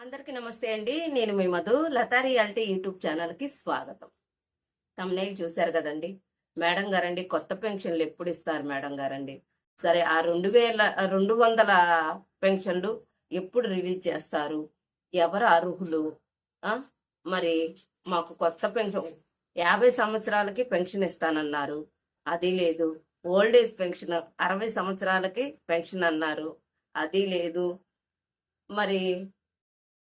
అందరికీ నమస్తే అండి. నేను మీ మధు. లతా రియాలిటీ యూట్యూబ్ ఛానల్కి స్వాగతం. తమ్నైల్ చూశారు కదండి. మేడం గారండి కొత్త పెన్షన్లు ఎప్పుడు ఇస్తారు మేడం గారండి? సరే ఆ రెండు వేల రెండు వందల పెన్షన్లు ఎప్పుడు రిలీజ్ చేస్తారు? ఎవరు అర్హులు? మరి మాకు కొత్త పెన్షన్ యాభై సంవత్సరాలకి పెన్షన్ ఇస్తానన్నారు. అది లేదు. ఓల్డ్ ఏజ్ పెన్షన్ అరవై సంవత్సరాలకి పెన్షన్ అన్నారు. అది లేదు. మరి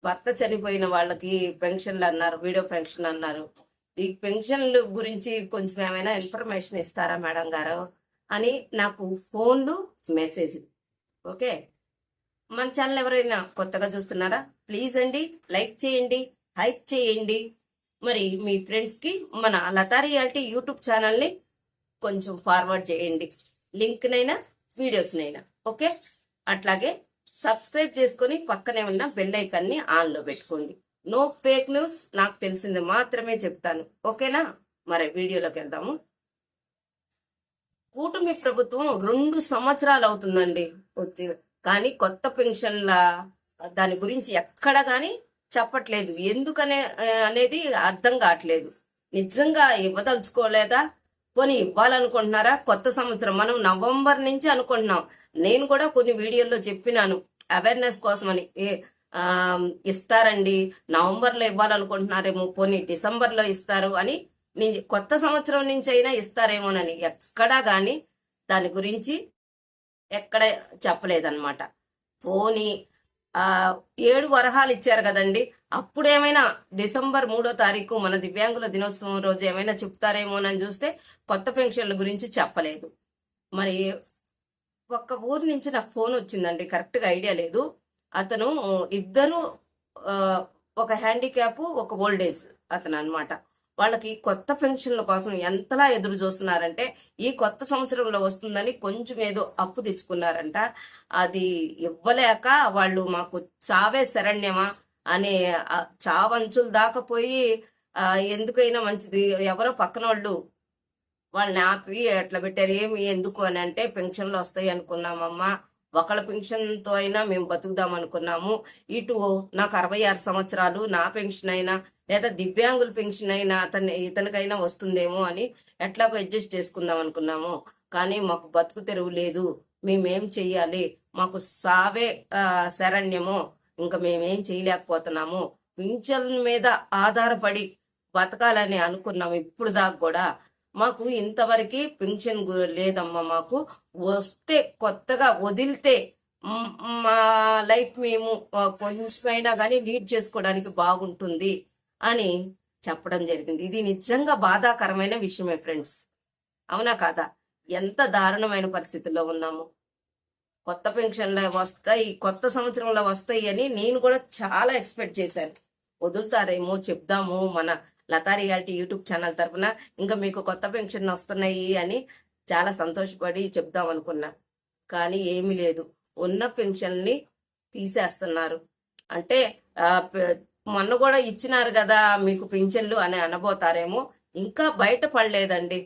భర్త చనిపోయిన వాళ్ళకి పెన్షన్లు అన్నారు వీడియో పెన్షన్ అన్నారు. ఈ పెన్షన్లు గురించి కొంచెం ఏమైనా ఇన్ఫర్మేషన్ ఇస్తారా మేడం గారు? అని నాకు ఫోన్లు మెసేజ్ ఓకే? మన ఛానల్ ఎవరైనా కొత్తగా చూస్తున్నారా? ప్లీజ్ అండి లైక్ చేయండి హైప్ చేయండి. మరి మీ ఫ్రెండ్స్కి మన లతా రియాలిటీ యూట్యూబ్ ఛానల్ని కొంచెం ఫార్వర్డ్ చేయండి. లింక్నైనా వీడియోస్నైనా. ఓకే? అట్లాగే సబ్స్క్రైబ్ చేసుకొని పక్కనే ఉన్న బెల్ ఐకాన్ని ఆన్లో పెట్టుకోండి. నో ఫేక్ న్యూస్ నాకు తెలిసింది మాత్రమే చెప్తాను. ఓకేనా? మరి వీడియోలోకి వెళ్దాము. కూటమి ప్రభుత్వం రెండు సంవత్సరాలు అవుతుందండి. వచ్చి కానీ కొత్త పెన్షన్ల దాని గురించి ఎక్కడ కానీ చెప్పట్లేదు. ఎందుకనే అనేది అర్థం కావట్లేదు. నిజంగా ఇవ్వదలుచుకోలేదా? పోనీ ఇవ్వాలనుకుంటున్నారా కొత్త సంవత్సరం. మనం నవంబర్ నుంచి అనుకుంటున్నాం. నేను కూడా కొన్ని వీడియోల్లో చెప్పినాను. అవేర్నెస్ కోసమని. ఏ ఇస్తారండి. నవంబర్లో ఇవ్వాలనుకుంటున్నారేమో. పోనీ డిసెంబర్లో ఇస్తారు అని నేను కొత్త సంవత్సరం నుంచి అయినా ఇస్తారేమోనని ఎక్కడా కానీ దాని గురించి ఎక్కడ చెప్పలేదన్నమాట. పోనీ ఏడు వరహాలు ఇచ్చారు కదండి. అప్పుడేమైనా డిసెంబర్ మూడో తారీఖు మన దివ్యాంగుల దినోత్సవం రోజు ఏమైనా చెప్తారేమోనని చూస్తే కొత్త పెన్షన్ల గురించి చెప్పలేదు. మరి ఒక్క ఊరు నుంచి నాకు ఫోన్ వచ్చిందండి కరెక్ట్గా ఐడియా లేదు. అతను ఇద్దరు ఒక హ్యాండిక్యాప్ ఒక ఓల్డేజ్ అతను అనమాట వాళ్ళకి కొత్త పెన్షన్ల కోసం ఎంతలా ఎదురు చూస్తున్నారంటే ఈ కొత్త సంవత్సరంలో వస్తుందని కొంచెం ఏదో అప్పు తెచ్చుకున్నారంట. అది ఇవ్వలేక వాళ్ళు మాకు చావే శరణ్యమా అనే చావంచులు దాకపోయి ఎందుకైనా మంచిది. ఎవరో పక్కన వాళ్ళు వాళ్ళని ఆపి ఎట్లా పెట్టారు ఏమి ఎందుకు అని అంటే పెన్షన్లు వస్తాయి అనుకున్నామమ్మా. ఒకళ్ళ పెన్షన్తో అయినా మేము బతుకుదాం అనుకున్నాము. ఇటు నాకు అరవై ఆరు సంవత్సరాలు నా పెన్షన్ అయినా లేదా దివ్యాంగుల పెన్షన్ అయినా అతని ఇతనికైనా వస్తుందేమో అని ఎట్లాగో అడ్జస్ట్ చేసుకుందాం అనుకున్నాము. కానీ మాకు బతుకు తెరువు లేదు. మేమేం చెయ్యాలి? మాకు సావే శరణ్యము. ఇంకా మేమేం చేయలేకపోతున్నాము. పింఛన్ మీద ఆధారపడి బతకాలని అనుకున్నాము. ఇప్పుడు దాకా కూడా మాకు ఇంతవరకు పింఛన్ లేదమ్మా మాకు. వస్తే కొత్తగా వదిలితే మా లైఫ్ మేము కొంచెమైనా కానీ లీడ్ చేసుకోవడానికి బాగుంటుంది అని చెప్పడం జరిగింది. ఇది నిజంగా బాధాకరమైన విషయమే ఫ్రెండ్స్. అవునా కాదా? ఎంత దారుణమైన పరిస్థితుల్లో ఉన్నాము. కొత్త పెన్షన్లు వస్తాయి కొత్త సంవత్సరంలో వస్తాయి అని నేను కూడా చాలా ఎక్స్పెక్ట్ చేశాను. వదులుతారేమో చెప్దాము మన లతా రియాలిటీ యూట్యూబ్ ఛానల్ తరఫున ఇంకా మీకు కొత్త పెన్షన్ వస్తున్నాయి అని చాలా సంతోషపడి చెప్దాం అనుకున్నా. కానీ ఏమీ లేదు. ఉన్న పెన్షన్ని తీసేస్తున్నారు. అంటే మొన్న కూడా ఇచ్చినారు కదా మీకు పెన్షన్లు అని అనబోతారేమో. ఇంకా బయట పడలేదండి.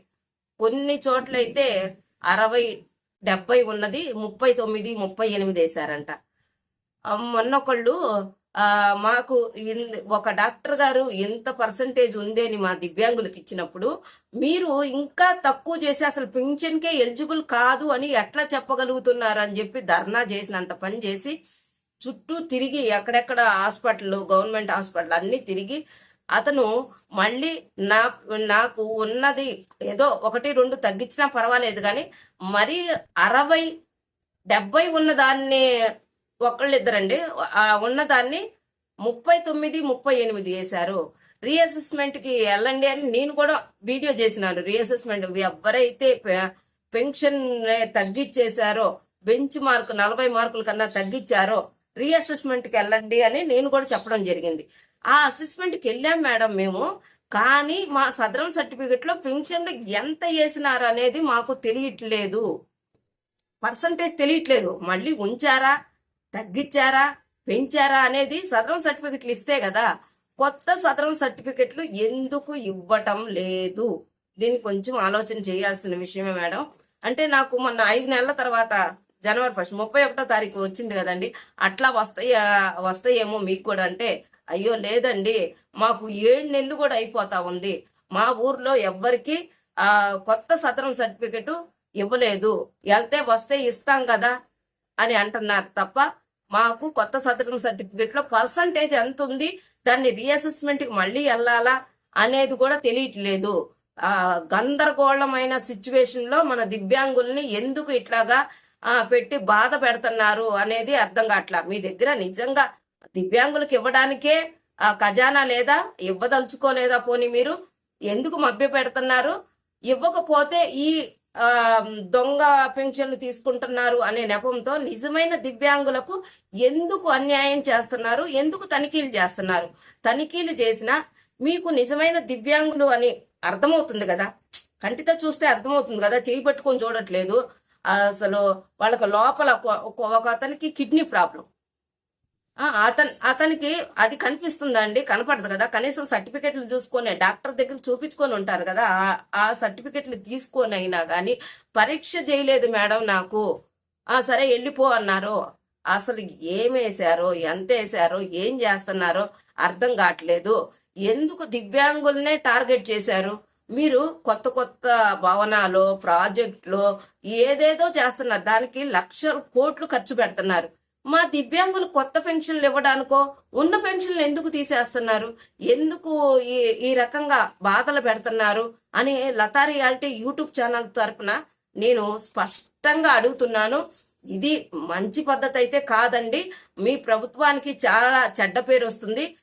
కొన్ని చోట్లయితే అరవై డెబ్బై ఉన్నది ముప్పై తొమ్మిది ముప్పై ఎనిమిది వేశారంట. మొన్నొకళ్ళు మొన్న ఒకళ్ళు మాకు ఇన్- ఒక డాక్టర్ గారు ఎంత పర్సంటేజ్ ఉంది అని మా దివ్యాంగులకు ఇచ్చినప్పుడు మీరు ఇంకా తక్కువ చేసి అసలు పింఛన్కే ఎలిజిబుల్ కాదు అని ఎట్లా చెప్పగలుగుతున్నారు అని చెప్పి ధర్నా చేసినంత పని చేసి చుట్టూ తిరిగి ఎక్కడెక్కడ హాస్పిటల్ గవర్నమెంట్ హాస్పిటల్ అన్ని తిరిగి అతను మళ్ళీ నా నాకు ఉన్నది ఏదో ఒకటి రెండు తగ్గించినా పర్వాలేదు కానీ మరి అరవై డెబ్బై ఉన్నదాన్ని ఒకళ్ళిద్దరండి. ఆ ఉన్నదాన్ని ముప్పై తొమ్మిది ముప్పై ఎనిమిది వేశారు. రీఅసెస్మెంట్కి వెళ్ళండి అని నేను కూడా వీడియో చేసినాను. రీఅసెస్మెంట్ ఎవరైతే పె- పెన్షన్ తగ్గించేశారో బెంచ్ మార్క్ నలభై మార్కుల కన్నా తగ్గించారో రీఅసెస్మెంట్కి వెళ్ళండి అని నేను కూడా చెప్పడం జరిగింది. ఆ అసెస్మెంట్కి వెళ్ళాం మేడం మేము. కానీ మా సదరం సర్టిఫికెట్లో పెన్షన్లు ఎంత వేసినారు అనేది మాకు తెలియట్లేదు. పర్సంటేజ్ తెలియట్లేదు. మళ్ళీ ఉంచారా? తగ్గించారా? పెంచారా అనేది సదరం సర్టిఫికెట్లు ఇస్తే కదా కొత్త సదరం సర్టిఫికెట్లు ఎందుకు ఇవ్వటం లేదు? దీన్ని కొంచెం ఆలోచన చేయాల్సిన విషయమే మేడం. అంటే నాకు మొన్న ఐదు నెలల తర్వాత జనవరి ఫస్ట్ ముప్పై ఒకటో తారీఖు వచ్చింది కదండి. అట్లా వస్తాయి వస్తాయేమో మీకు కూడా అంటే అయ్యో లేదండి మాకు ఏడు నెలలు కూడా అయిపోతా ఉంది. మా ఊర్లో ఎవ్వరికి ఆ కొత్త సదరం సర్టిఫికెట్ ఇవ్వలేదు. వెళ్తే వస్తే ఇస్తాం కదా అని అంటున్నారు తప్ప మాకు కొత్త సదరం సర్టిఫికెట్లో పర్సంటేజ్ ఎంత ఉంది దాన్ని రీఅసెస్మెంట్కి మళ్ళీ వెళ్ళాలా అనేది కూడా తెలియట్లేదు. ఆ గందరగోళమైన సిచ్యువేషన్లో మన దివ్యాంగుల్ని ఎందుకు ఇట్లాగా ఆ, పెట్టి బాధ పెడుతున్నారు అనేది అర్థం కావట్లా. మీ దగ్గర నిజంగా దివ్యాంగులకు ఇవ్వడానికే ఆ ఖజానా లేదా? ఇవ్వదలుచుకోలేదా పోనీ మీరు? ఎందుకు మభ్య పెడుతున్నారు? ఇవ్వకపోతే ఈ దొంగ పెన్షన్లు తీసుకుంటున్నారు అనే నెపంతో నిజమైన దివ్యాంగులకు ఎందుకు అన్యాయం చేస్తున్నారు? ఎందుకు తనిఖీలు చేస్తున్నారు? తనిఖీలు చేసినా మీకు నిజమైన దివ్యాంగులు అని అర్థమవుతుంది కదా? కంటితో చూస్తే అర్థమవుతుంది కదా? చేయి పట్టుకొని చూడట్లేదు. అసలు వాళ్ళకి లోపల ఒక- అతనికి కిడ్నీ ప్రాబ్లం. అతను అతనికి అది కనిపిస్తుందండి కనపడదు కదా. కనీసం సర్టిఫికెట్లు చూసుకొని డాక్టర్ దగ్గర చూపించుకొని ఉంటారు కదా. ఆ- సర్టిఫికెట్లు తీసుకొని అయినా కానీ పరీక్ష చేయలేదు మేడం నాకు. ఆ సరే వెళ్ళిపో అన్నారు. అసలు ఏమేశారో వేశారో ఎంత వేశారో ఏం చేస్తున్నారో అర్థం కావట్లేదు. ఎందుకు దివ్యాంగులనే టార్గెట్ చేశారు? మీరు కొత్త కొత్త భవనాలు ప్రాజెక్టులు ఏదేదో చేస్తున్నారు. దానికి లక్ష కోట్లు ఖర్చు పెడుతున్నారు. మా దివ్యాంగులు కొత్త పెన్షన్లు ఇవ్వడానికో ఉన్న పెన్షన్లు ఎందుకు తీసేస్తున్నారు? ఎందుకు ఈ ఈ రకంగా బాధలు పెడుతున్నారు? అని లతా రియాలిటీ యూట్యూబ్ ఛానల్ తరపున నేను స్పష్టంగా అడుగుతున్నాను. ఇది మంచి పద్ధతి అయితే కాదండి. మీ ప్రభుత్వానికి చాలా చెడ్డ పేరు వస్తుంది.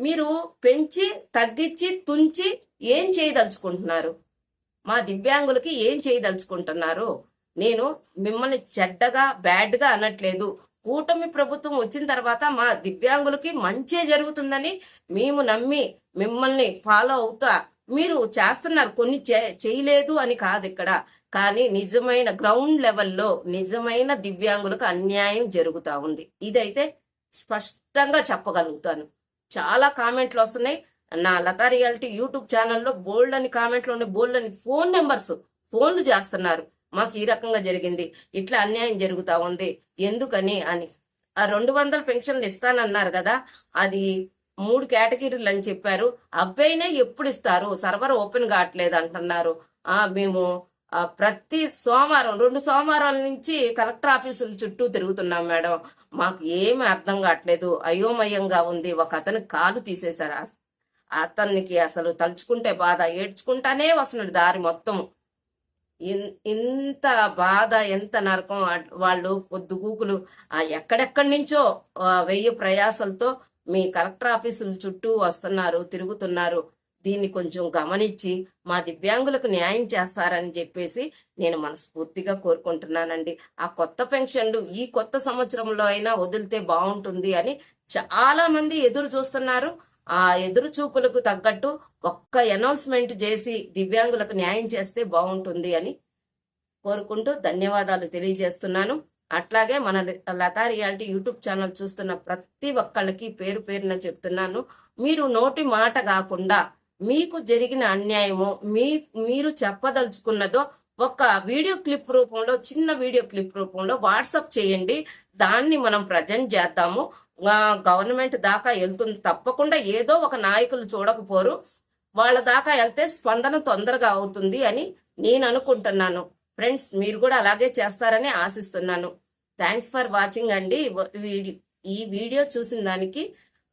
మీరు పెంచి తగ్గించి తుంచి ఏం చేయదలుచుకుంటున్నారు? మా దివ్యాంగులకి ఏం చేయదలుచుకుంటున్నారు? నేను మిమ్మల్ని చెడ్డగా బ్యాడ్గా అనట్లేదు. కూటమి ప్రభుత్వం వచ్చిన తర్వాత మా దివ్యాంగులకి మంచే జరుగుతుందని మేము నమ్మి మిమ్మల్ని ఫాలో అవుతా. మీరు చేస్తున్నారు కొన్ని చే- చేయలేదు అని కాదు ఇక్కడ. కానీ నిజమైన గ్రౌండ్ లెవెల్లో నిజమైన దివ్యాంగులకు అన్యాయం జరుగుతూ ఉంది. ఇదైతే స్పష్టంగా చెప్పగలుగుతాను. చాలా కామెంట్లు వస్తున్నాయి. నా లతా రియాలిటీ యూట్యూబ్ ఛానల్లో బోల్డ్ అని కామెంట్లు ఉన్నాయి బోల్డ్ అని ఫోన్ నెంబర్స్ ఫోన్లు చేస్తున్నారు. మాకు ఈ రకంగా జరిగింది. ఇట్లా అన్యాయం జరుగుతూ ఉంది. ఎందుకని అని. ఆ రెండు వందల పెన్షన్లు ఇస్తానన్నారు కదా. అది మూడు కేటగిరీలు అని చెప్పారు. అబ్బాయినే ఎప్పుడు ఇస్తారు? సర్వర్ ఓపెన్ కావట్లేదు అంటున్నారు. ఆ మేము ప్రతి సోమవారం రెండు సోమవారాల నుంచి కలెక్టర్ ఆఫీసుల చుట్టూ తిరుగుతున్నాం మేడం. మాకు ఏమి అర్థం కావట్లేదు. అయోమయంగా ఉంది. ఒక అతను కాలు తీసేశారు. ఆ- అతనికి అసలు తలుచుకుంటే బాధ. ఏడ్చుకుంటానే వస్తున్నాడు దారి మొత్తం. ఇంత బాధ ఎంత నరకం వాళ్ళు పొద్దుగూకులు ఎక్కడెక్కడి నుంచో వెయ్యి ప్రయాసలతో మీ కలెక్టర్ ఆఫీసుల చుట్టూ వస్తున్నారు తిరుగుతున్నారు. దీన్ని కొంచెం గమనించి మా దివ్యాంగులకు న్యాయం చేస్తారని చెప్పేసి నేను మనస్ఫూర్తిగా కోరుకుంటున్నానండి. ఆ కొత్త పెన్షన్లు ఈ కొత్త సంవత్సరంలో అయినా వదిలితే బాగుంటుంది అని చాలా మంది ఎదురు చూస్తున్నారు. ఆ ఎదురు చూపులకు తగ్గట్టు ఒక్క అనౌన్స్మెంట్ చేసి దివ్యాంగులకు న్యాయం చేస్తే బాగుంటుంది అని కోరుకుంటూ ధన్యవాదాలు తెలియజేస్తున్నాను. అట్లాగే మన లతా రియాలిటీ యూట్యూబ్ ఛానల్ చూస్తున్న ప్రతి ఒక్కళ్ళకి పేరు పేరున చెప్తున్నాను. మీరు నోటి మాట కాకుండా మీకు జరిగిన అన్యాయము మీ మీరు చెప్పదలుచుకున్నదో ఒక వీడియో క్లిప్ రూపంలో చిన్న వీడియో క్లిప్ రూపంలో వాట్సాప్ చేయండి. దాన్ని మనం ప్రజెంట్ చేద్దాము. గవర్నమెంట్ దాకా వెళ్తుంది. తప్పకుండా ఏదో ఒక నాయకులు చూడకపోరు. వాళ్ళ దాకా వెళ్తే స్పందన తొందరగా అవుతుంది అని నేను అనుకుంటున్నాను. ఫ్రెండ్స్ మీరు కూడా అలాగే చేస్తారని ఆశిస్తున్నాను. థ్యాంక్స్ ఫర్ వాచింగ్ అండి. వీడియో ఈ వీడియో చూసిన దానికి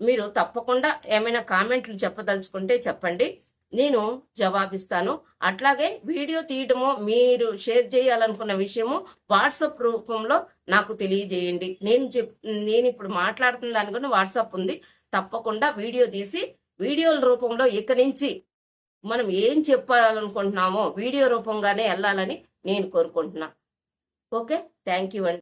మీరు తప్పకుండా ఏమైనా కామెంట్లు చెప్పదలుచుకుంటే చెప్పండి. నేను జవాబిస్తాను. అట్లాగే వీడియో తీయటము మీరు షేర్ చేయాలనుకున్న విషయము వాట్సాప్ రూపంలో నాకు తెలియజేయండి. నేను చెప్ నేను ఇప్పుడు మాట్లాడుతున్న దానికన్నా వాట్సాప్ ఉంది. తప్పకుండా వీడియో తీసి వీడియోల రూపంలో ఇక నుంచి మనం ఏం చెప్పాలనుకుంటున్నామో వీడియో రూపంగానే వెళ్ళాలని నేను కోరుకుంటున్నా. ఓకే? థ్యాంక్ యూ అండి.